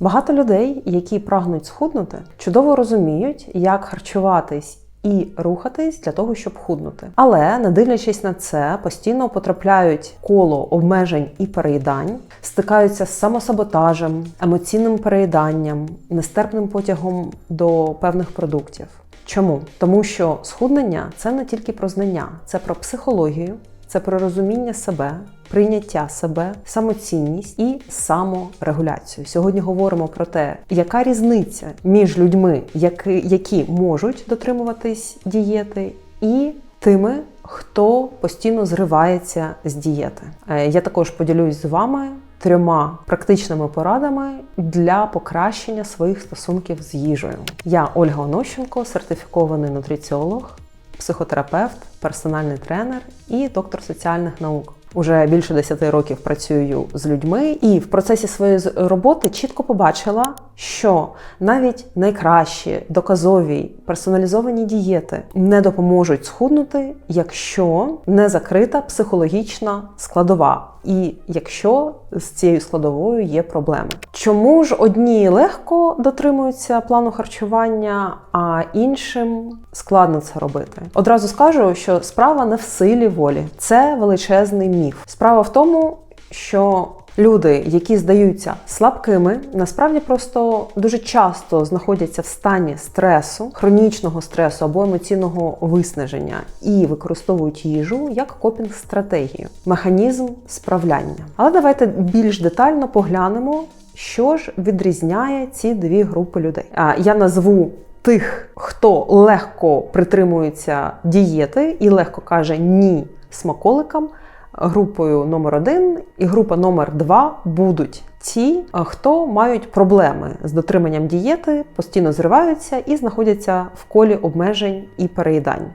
Багато людей, які прагнуть схуднути, чудово розуміють, як харчуватись. І рухатись для того, щоб худнути. Але не дивлячись на це, постійно потрапляють коло обмежень і переїдань, стикаються з самосаботажем, емоційним переїданням, нестерпним потягом до певних продуктів. Чому? Тому що схуднення це не тільки про знання, це про психологію, це про розуміння себе, прийняття себе, самоцінність і саморегуляцію. Сьогодні говоримо про те, яка різниця між людьми, які, можуть дотримуватись дієти, і тими, хто постійно зривається з дієти. Е, Я також поділюсь з вами трьома практичними порадами для покращення своїх стосунків з їжею. Я Ольга Онощенко, сертифікований нутриціолог, психотерапевт, персональний тренер і доктор соціальних наук. Уже більше 10 років працюю з людьми, і в процесі своєї роботи чітко побачила, що навіть найкращі доказові персоналізовані дієти не допоможуть схуднути, якщо не закрита психологічна складова, і якщо з цією складовою є проблеми. Чому ж одні легко дотримуються плану харчування, а іншим складно це робити? Одразу скажу, що справа не в силі волі, це величезний міф. Справа в тому, що люди, які здаються слабкими, насправді просто дуже часто знаходяться в стані стресу, хронічного стресу або емоційного виснаження і використовують їжу як копінг-стратегію, механізм справляння. Але давайте більш детально поглянемо, що ж відрізняє ці дві групи людей. А я назву тих, хто легко притримується дієти і легко каже ні смаколикам. Групою номер один і група номер два будуть ті, е, хто мають проблеми з дотриманням дієти, постійно зриваються і знаходяться в колі обмежень і переїдань.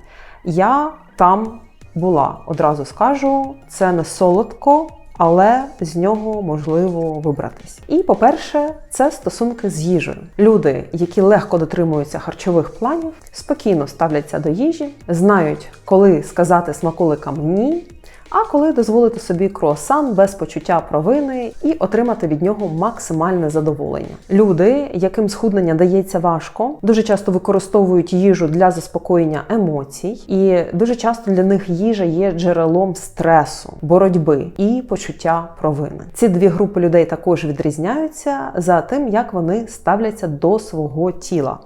Я там була, одразу скажу, це не солодко, але з нього можливо вибратись. І по-перше, це стосунки з їжею. Люди, які легко дотримуються харчових планів, спокійно ставляться до їжі, знають, коли сказати смаколикам ні. А коли дозволити собі круасан без почуття провини і отримати від нього максимальне задоволення. Люди, яким схуднення дається важко, дуже часто використовують їжу для заспокоєння емоцій, і дуже часто для них їжа є джерелом стресу, боротьби і почуття провини. Ці дві групи людей також відрізняються за тим, як вони ставляться до свого тіла.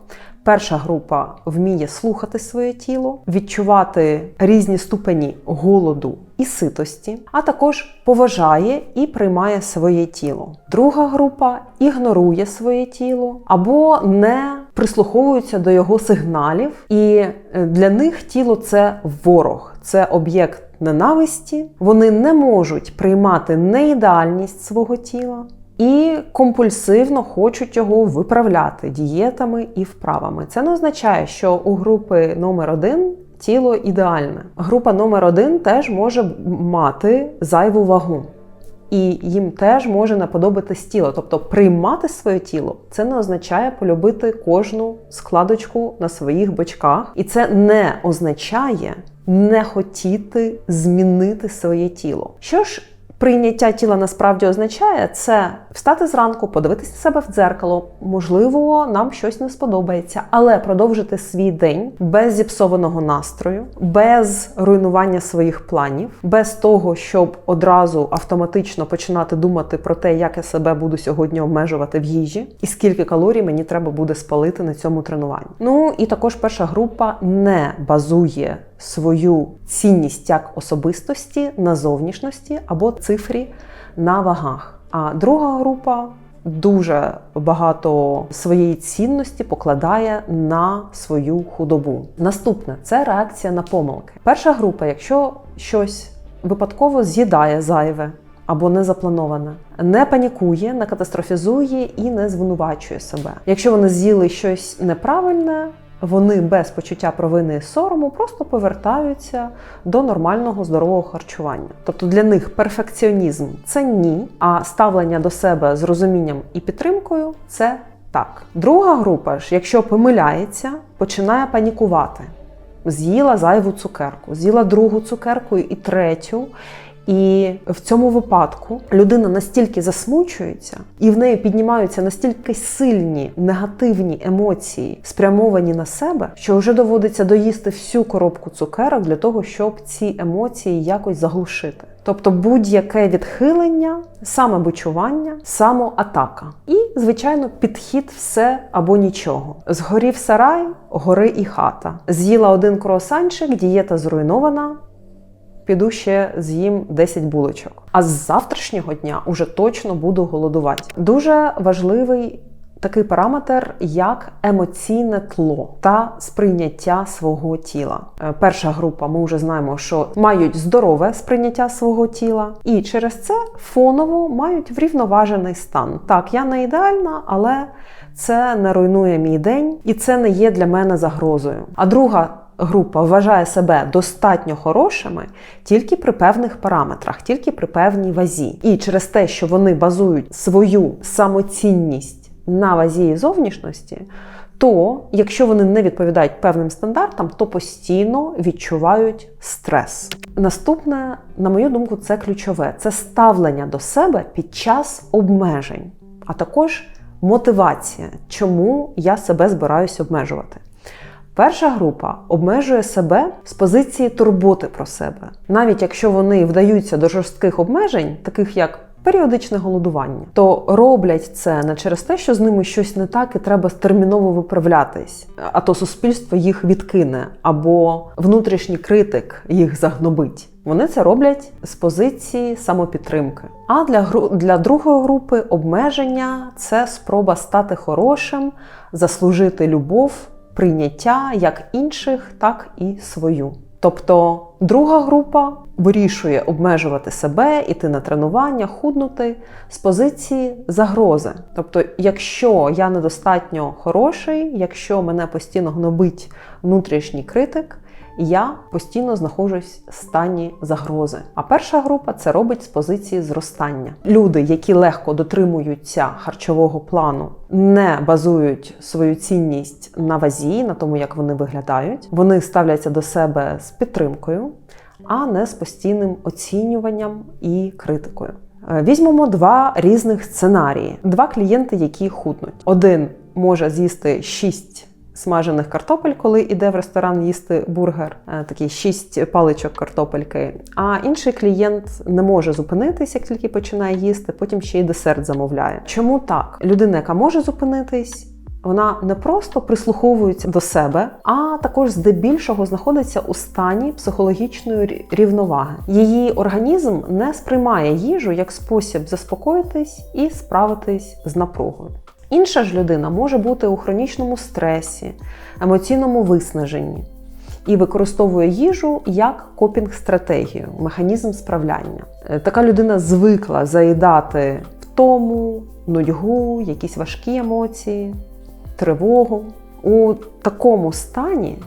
Перша група вміє слухати своє тіло, відчувати різні ступені голоду і ситості, а також поважає і приймає своє тіло. Друга група ігнорує своє тіло або не прислуховується до його сигналів, і е, для них тіло це ворог, це об'єкт ненависті. Вони не можуть приймати неідеальність свого тіла і компульсивно хочуть його виправляти дієтами і вправами. Це не означає, що у групи номер один тіло ідеальне. Група номер один теж може мати зайву вагу. І їм теж може не подобатись тіло. Тобто приймати своє тіло це не означає полюбити кожну складочку на своїх бочках, і це не означає не хотіти змінити своє тіло. Що ж прийняття тіла насправді означає це встати зранку, подивитися себе в дзеркало. Можливо, нам щось не сподобається, але продовжити свій день без зіпсованого настрою, без руйнування своїх планів, без того, щоб одразу автоматично починати думати про те, як я себе буду сьогодні обмежувати в їжі, і скільки калорій мені треба буде спалити на цьому тренуванні. Ну і також перша група не базує свою цінність як особистості на зовнішності або цифрі на вагах. А друга група дуже багато своєї цінності покладає на свою худобу. Наступне це реакція на помилки. Перша група, якщо щось випадково з'їдає зайве. Або не заплановане, не панікує, не катастрофізує і не звинувачує себе. Якщо вони з'їли щось неправильне, вони без почуття провини і сорому просто повертаються до нормального здорового харчування. Тобто для них перфекціонізм це ні, а ставлення до себе з розумінням і підтримкою це так. Друга група ж, якщо помиляється, починає панікувати. З'їла зайву цукерку, з'їла другу цукерку і третю. І в цьому випадку людина настільки засмучується, і в неї піднімаються настільки сильні негативні емоції, спрямовані на себе, що вже доводиться доїсти всю коробку цукерок для того, щоб ці емоції якось заглушити. Тобто будь-яке відхилення, самобичування, самоатака. І, звичайно, підхід все або нічого. Згорів сарай, гори і хата. З'їла один круасанчик, дієта зруйнована. Піду ще з'їм 10 булочок. А з завтрашнього дня уже точно буду голодувати. Дуже важливий такий параметр, як емоційне тло та сприйняття свого тіла. Е, Перша група, ми вже знаємо, що мають здорове сприйняття свого тіла, і через це фоново мають врівноважений стан. Так, я не ідеальна, але це не руйнує мій день, і це не є для мене загрозою. А друга група вважає себе достатньо хорошими тільки при певних параметрах, тільки при певній вазі. І через те, що вони базують свою самоцінність на вазі зовнішності, то якщо вони не відповідають певним стандартам, то постійно відчувають стрес. Наступне, на мою думку, це ключове: це ставлення до себе під час обмежень, а також мотивація, чому я себе збираюсь обмежувати. Перша група обмежує себе з позиції турботи про себе, навіть якщо вони вдаються до жорстких обмежень, таких як періодичне голодування, то роблять це не через те, що з ними щось не так і треба терміново виправлятись, а то суспільство їх відкине, або внутрішній критик їх загнобить. Вони це роблять з позиції самопідтримки. А для для другої групи обмеження це спроба стати хорошим, заслужити любов прийняття як інших, так і свою. Тобто друга група вирішує обмежувати себе, іти на тренування, худнути з позиції загрози. Тобто, якщо я недостатньо хороший, якщо мене постійно гнобить внутрішній критик, я постійно знаходжусь в стані загрози. А перша група це робить з позиції зростання. Люди, які легко дотримуються харчового плану, не базують свою цінність на вазі, на тому, як вони виглядають. Вони ставляться до себе з підтримкою, а не з постійним оцінюванням і критикою. Е, Візьмемо два різних сценарії: два клієнти, які худнуть. Один може з'їсти 6 смажених картопель, коли йде в ресторан їсти бургер, е, такі 6 паличок картопельки. А інший клієнт не може зупинитись, як тільки починає їсти, потім ще й десерт замовляє. Чому так? Людина, яка може зупинитись. Вона не просто прислуховується до себе, а також здебільшого знаходиться у стані психологічної рівноваги. Її організм не сприймає їжу як спосіб заспокоїтись і справитись з напругою. Інша ж людина може бути у хронічному стресі, емоційному виснаженні і використовує їжу як копінг-стратегію, механізм справляння. Е, Така людина звикла заїдати втому, нудьгу, якісь важкі емоції, тривогу. У такому стані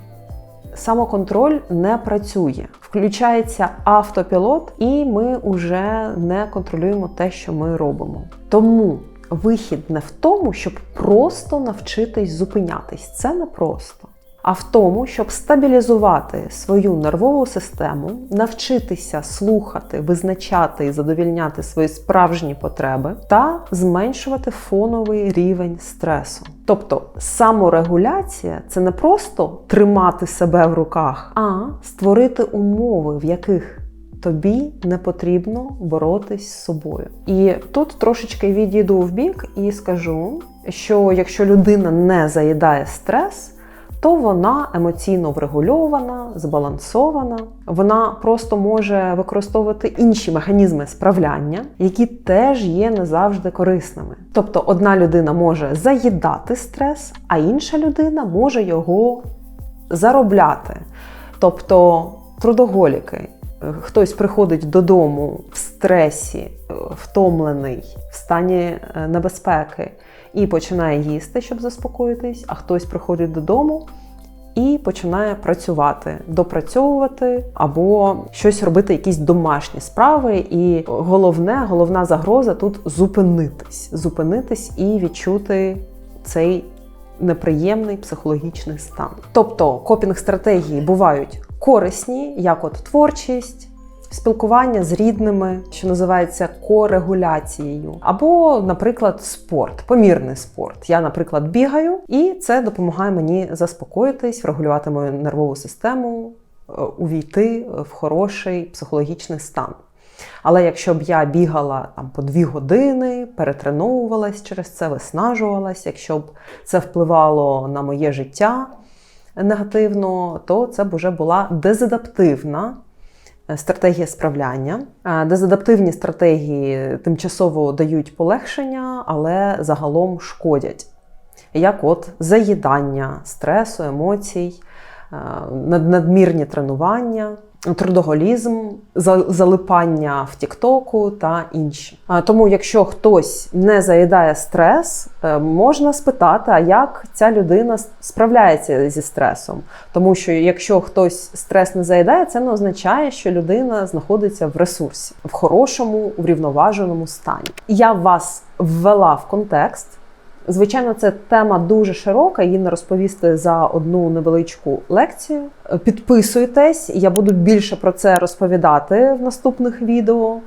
самоконтроль не працює. Включається автопілот, і ми вже не контролюємо те, що ми робимо. Тому вихід не в тому, щоб просто навчитись зупинятись. Це не просто. А в тому, щоб стабілізувати свою нервову систему, навчитися слухати, визначати і задовільняти свої справжні потреби та зменшувати фоновий рівень стресу. Тобто саморегуляція це не просто тримати себе в руках, а створити умови, в яких тобі не потрібно боротись з собою. І тут трошечки відійду в бік і скажу, що якщо людина не заїдає стрес, то вона емоційно врегульована, збалансована. Вона просто може використовувати інші механізми справляння, які теж є не завжди корисними. Тобто, одна людина може заїдати стрес, а інша людина може його заробляти. Тобто трудоголіки. Хтось приходить додому в стресі, втомлений, в стані небезпеки і починає їсти, щоб заспокоїтись, а хтось приходить додому і починає працювати, допрацьовувати або щось робити, якісь домашні справи. І головне, головна загроза тут зупинитись, зупинитись і відчути цей неприємний психологічний стан. Тобто копінг-стратегії бувають корисні, як от творчість, спілкування з рідними, що називається корегуляцією, або, наприклад, спорт, помірний спорт. Я, наприклад, бігаю, і це допомагає мені заспокоїтись, врегулювати мою нервову систему, е, увійти в хороший психологічний стан. Але якщо б я бігала там по дві години, перетреновувалась через це, виснажувалась, якщо б це впливало на моє життя негативно, то це б вже була дезадаптивна е, стратегія справляння. Е, Дезадаптивні стратегії тимчасово дають полегшення, але загалом шкодять. Як от заїдання стресу, емоцій, е, надмірні тренування, трудоголізм, залипання в Тіктоку та інші. Тому, якщо хтось не заїдає стрес, е, можна спитати, а як ця людина справляється зі стресом. Тому що якщо хтось стрес не заїдає, це не означає, що людина знаходиться в ресурсі, в хорошому, врівноваженому стані. Я вас ввела в контекст. Звичайно, це тема дуже широка, її не розповісти за одну невеличку лекцію. Підписуйтесь, я буду більше про це розповідати в наступних відео.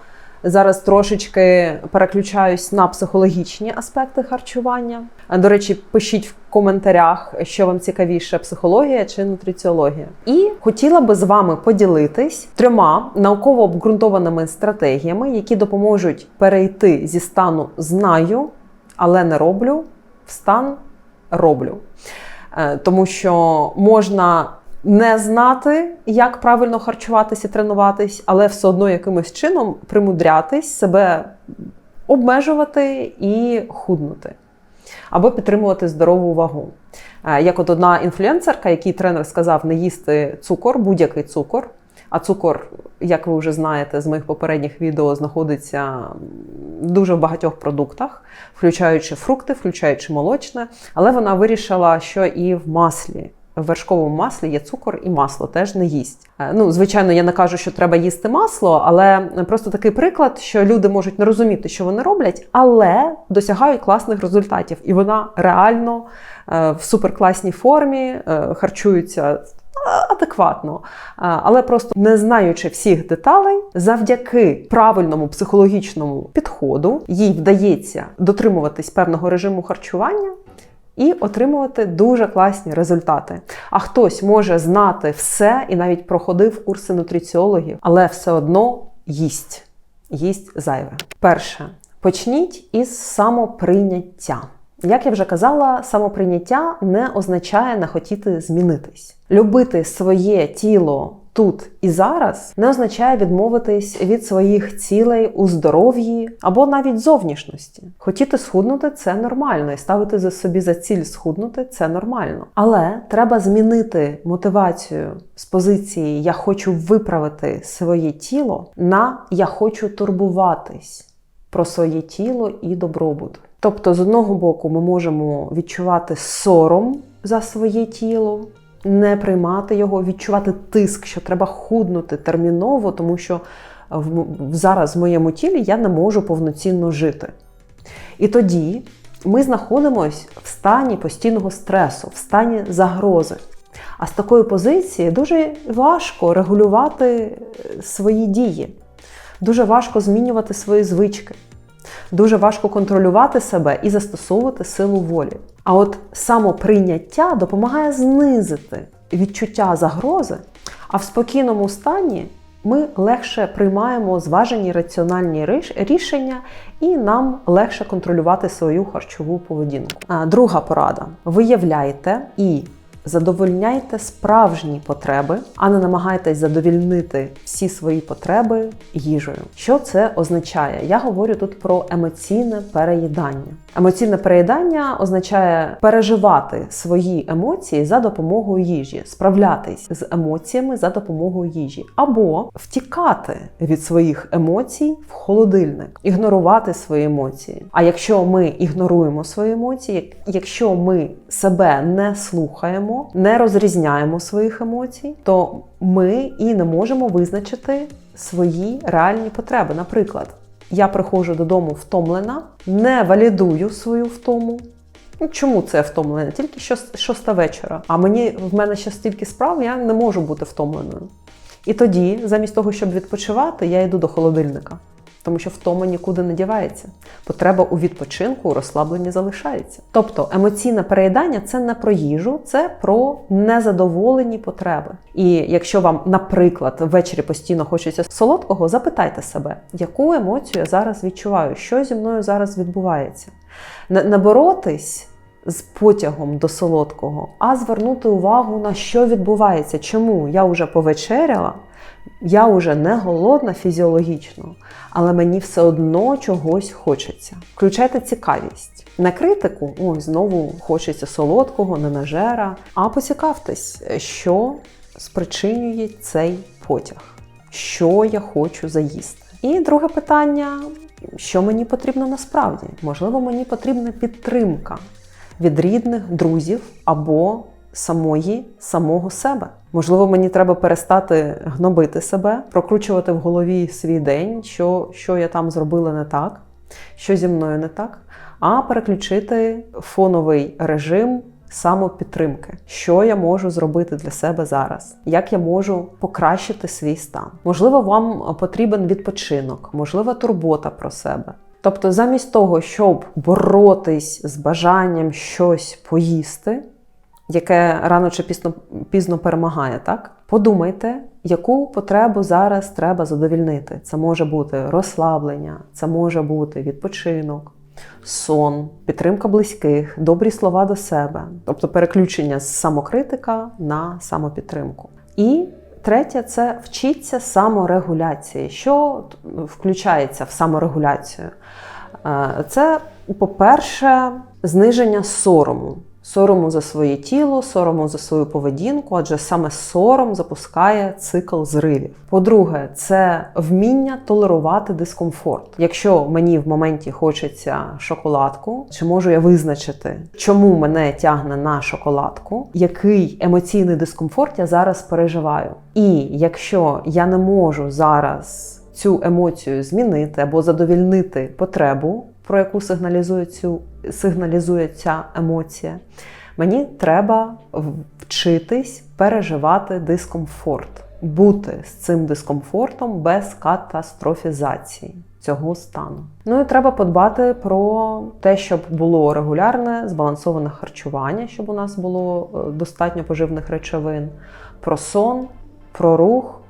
Зараз трошечки переключаюсь на психологічні аспекти харчування. До речі, пишіть в коментарях, що вам цікавіше: психологія чи нутриціологія. І хотіла би з вами поділитись трьома науково обґрунтованими стратегіями, які допоможуть перейти зі стану знаю, але не роблю в стан роблю. Е, Тому що можна не знати, як правильно харчуватись і тренуватись, але все одно якимось чином примудрятись себе обмежувати і худнути. Або підтримувати здорову вагу. Е, Як от одна інфлюенсерка, який тренер сказав не їсти цукор, будь-який цукор. А цукор, як ви вже знаєте з моїх попередніх відео, знаходиться дуже в багатьох продуктах, включаючи фрукти, включаючи молочне. Але вона вирішила, що і в маслі. В вершковому маслі є цукор і масло теж не їсть. Е, Ну, звичайно, я не кажу, що треба їсти масло, але просто такий приклад, що люди можуть не розуміти, що вони роблять, але досягають класних результатів. І вона реально е, в суперкласній формі е, харчується адекватно, але просто не знаючи всіх деталей, завдяки правильному психологічному підходу їй вдається дотримуватись певного режиму харчування. І отримувати дуже класні результати. А хтось може знати все і навіть проходив курси нутриціологів, але все одно їсть. Їсть зайве. Перше, почніть із самоприйняття. Як я вже казала, самоприйняття не означає не хотіти змінитись. Любити своє тіло тут і зараз не означає відмовитись від своїх цілей у здоров'ї або навіть зовнішності. Хотіти схуднути це нормально, і ставити за собі за ціль схуднути це нормально. Але треба змінити мотивацію з позиції Я хочу виправити своє тіло на Я хочу турбуватись про своє тіло і добробут. Тобто, з одного боку, ми можемо відчувати сором за своє тіло, не приймати його, відчувати тиск, що треба худнути терміново, тому що зараз в моєму тілі я не можу повноцінно жити. І тоді ми знаходимося в стані постійного стресу, в стані загрози. А з такої позиції дуже важко регулювати е, свої дії, дуже важко змінювати свої звички. Дуже важко контролювати себе і застосовувати силу волі. А от самоприйняття допомагає знизити відчуття загрози, а в спокійному стані ми легше приймаємо зважені раціональні рішення, і нам легше контролювати свою харчову поведінку. Друга порада: виявляйте і задовольняйте справжні потреби, а не намагайтесь задовільнити всі свої потреби їжею. Що це означає? Я говорю тут про емоційне переїдання. Емоційне переїдання означає переживати свої емоції за допомогою їжі, справлятись з емоціями за допомогою їжі, або втікати від своїх емоцій в холодильник, ігнорувати свої емоції. А якщо ми ігноруємо свої емоції, якщо ми себе не слухаємо, не розрізняємо своїх емоцій, то ми і не можемо визначити свої реальні потреби. Наприклад, я приходжу додому втомлена, не валідую свою втому. Ну, Чому це втомлена? Тільки шоста вечора. А мені в мене ще стільки справ, я не можу бути втомленою. І тоді, замість того, щоб відпочивати, я йду до холодильника. Тому що втома нікуди не дівається. Потреба у відпочинку, у розслабленні залишається. Тобто емоційне переїдання це не про їжу, це про незадоволені потреби. І якщо вам, наприклад, ввечері постійно хочеться солодкого, запитайте себе, яку емоцію я зараз відчуваю, що зі мною зараз відбувається. Не, боротись з потягом до солодкого, а звернути увагу на що відбувається, чому я вже повечеряла. Я вже не голодна фізіологічно, але мені все одно чогось хочеться. Включайте цікавість. Не критику, ой, знову хочеться солодкого, не нажера, а поцікавтесь, що спричинює цей потяг, що я хочу заїсти. І друге питання: що мені потрібно насправді? Можливо, мені потрібна підтримка від рідних, друзів або самої самого себе. Можливо, мені треба перестати гнобити себе, прокручувати в голові свій день, що, що я там зробила не так, що зі мною не так, а переключити фоновий режим самопідтримки, що я можу зробити для себе зараз, як я можу покращити свій стан. Можливо, вам потрібен відпочинок, можливо, турбота про себе. Тобто, замість того, щоб боротись з бажанням щось поїсти, яке рано чи пізно, пізно перемагає, так? Подумайте, яку потребу зараз треба задовільнити. Це може бути розслаблення, це може бути відпочинок, сон, підтримка близьких, добрі слова до себе, тобто переключення з самокритика на самопідтримку. І третє це вчіться саморегуляції. Що включається в саморегуляцію? Е, Це, по-перше, зниження сорому. Сорому за своє тіло, сорому за свою поведінку, адже саме сором запускає цикл зривів. По-друге, це вміння толерувати дискомфорт. Якщо мені в моменті хочеться шоколадку, чи можу я визначити, чому мене тягне на шоколадку, який емоційний дискомфорт я зараз переживаю? І якщо я не можу зараз цю емоцію змінити або задовільнити потребу, про яку сигналізує цю сигналізує ця емоція, мені треба вчитись переживати дискомфорт, бути з цим дискомфортом без катастрофізації цього стану. Ну і треба подбати про те, щоб було регулярне збалансоване харчування, щоб у нас було достатньо поживних речовин, про сон, про рух.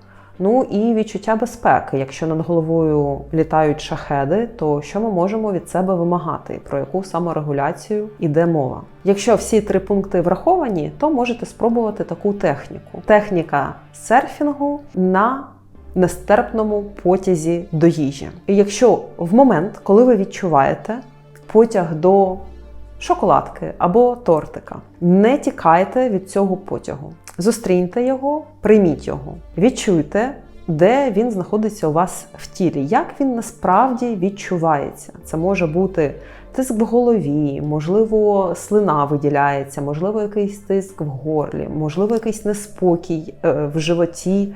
Ну і відчуття безпеки. Якщо над головою літають шахеди, то що ми можемо від себе вимагати? Про яку саморегуляцію йде мова? Якщо всі три пункти враховані, то можете спробувати таку техніку: техніка серфінгу на нестерпному потязі до їжі. І якщо в момент, коли ви відчуваєте потяг до шоколадки або тортика, не тікайте від цього потягу. Зустріньте його, прийміть його, відчуйте, де він знаходиться у вас в тілі, як він насправді відчувається. Це може бути тиск в голові, можливо, слина виділяється, можливо, якийсь тиск в горлі, можливо, якийсь неспокій в животі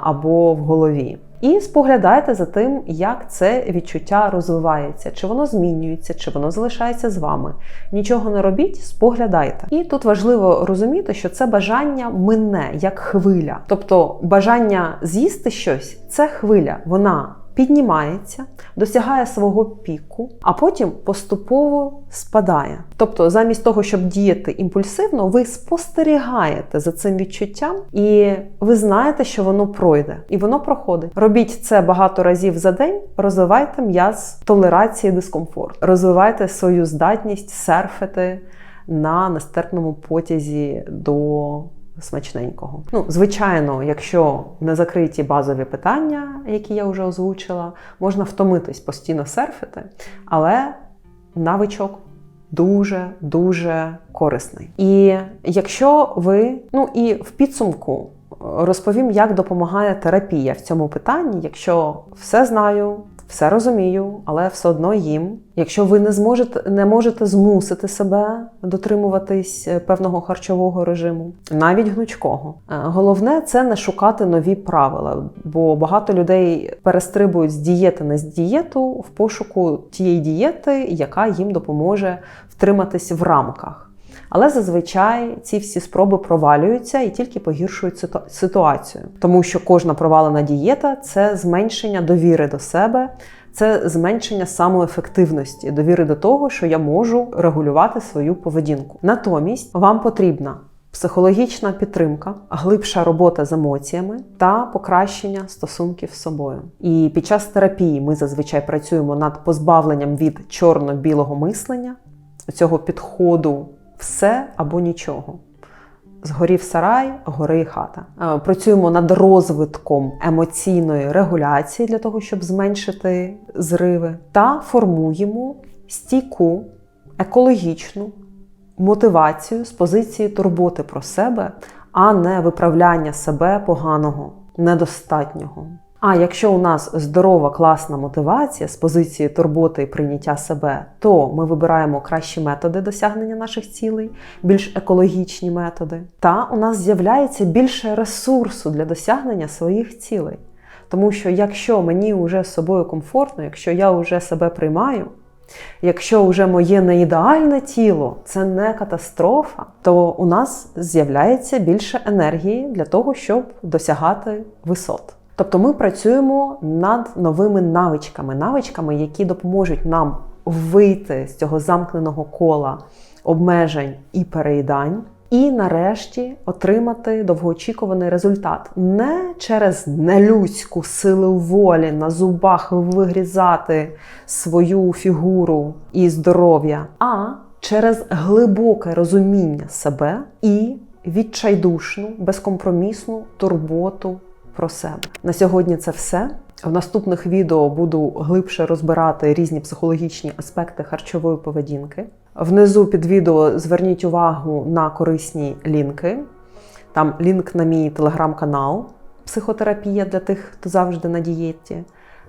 або в голові. І споглядайте за тим, як це відчуття розвивається, чи воно змінюється, чи воно залишається з вами. Нічого не робіть, споглядайте. І тут важливо розуміти, що це бажання мине як хвиля. Тобто бажання з'їсти щось це хвиля. Вона піднімається, досягає свого піку, а потім поступово спадає. Тобто, замість того, щоб діяти імпульсивно, ви спостерігаєте за цим відчуттям, і ви знаєте, що воно пройде, і воно проходить. Робіть це багато разів за день, розвивайте м'яз толерації дискомфорту, розвивайте свою здатність серфити на нестерпному потязі до смачненького. Ну, звичайно, якщо не закриті базові питання, які я вже озвучила, можна втомитись постійно серфити, але навичок. Дуже-дуже корисний. І якщо ви, ну і в підсумку розповім, як допомагає терапія в цьому питанні, якщо все знаю, все розумію, але все одно їм. Якщо ви не зможете не можете змусити себе дотримуватись е, певного харчового режиму, навіть гнучкого, е, головне це не шукати нові правила, бо багато людей перестрибують з дієти на дієту в пошуку тієї дієти, яка їм допоможе втриматись в рамках. Але зазвичай ці всі спроби провалюються і тільки погіршують ситу- ситуацію, тому що кожна провалена дієта це зменшення довіри до себе. Це зменшення самоефективності, довіри до того, що я можу регулювати свою поведінку. Натомість вам потрібна психологічна підтримка, глибша робота з емоціями та покращення стосунків з собою. І під час терапії ми зазвичай працюємо над позбавленням від чорно-білого мислення, цього підходу все або нічого. Згорів сарай, гори і хата. Е, Працюємо над розвитком емоційної регуляції для того, щоб зменшити зриви, та формуємо стійку, екологічну мотивацію з позиції турботи про себе, а не виправляння себе поганого, недостатнього. А якщо у нас здорова класна мотивація з позиції турботи і прийняття себе, то ми вибираємо кращі методи досягнення наших цілей, більш екологічні методи. Та у нас з'являється більше ресурсу для досягнення своїх цілей. Тому що якщо мені вже з собою комфортно, якщо я вже себе приймаю, Якщо вже моє не ідеальне тіло це не катастрофа, то у нас з'являється більше енергії для того, щоб досягати висот. Тобто ми працюємо над новими навичками, навичками, які допоможуть нам вийти з цього замкненого кола обмежень і переїдань, і нарешті отримати довгоочікуваний результат. Не через нелюдську силу волі на зубах вигрізати свою фігуру і здоров'я, а через глибоке розуміння себе і відчайдушну, безкомпромісну турботу про себе. На сьогодні це все. В наступних відео буду глибше розбирати різні психологічні аспекти харчової поведінки. Внизу під відео зверніть увагу на корисні лінки. Там лінк на мій телеграм-канал Психотерапія для тих, хто завжди на дієті,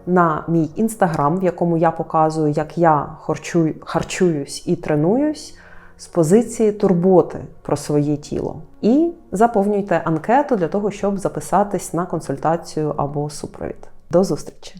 на мій інстаграм, в якому я показую, як я харчую, харчуюсь і тренуюсь з позиції турботи про своє тіло. І заповнюйте анкету для того, щоб записатись на консультацію або супровід. До зустрічі!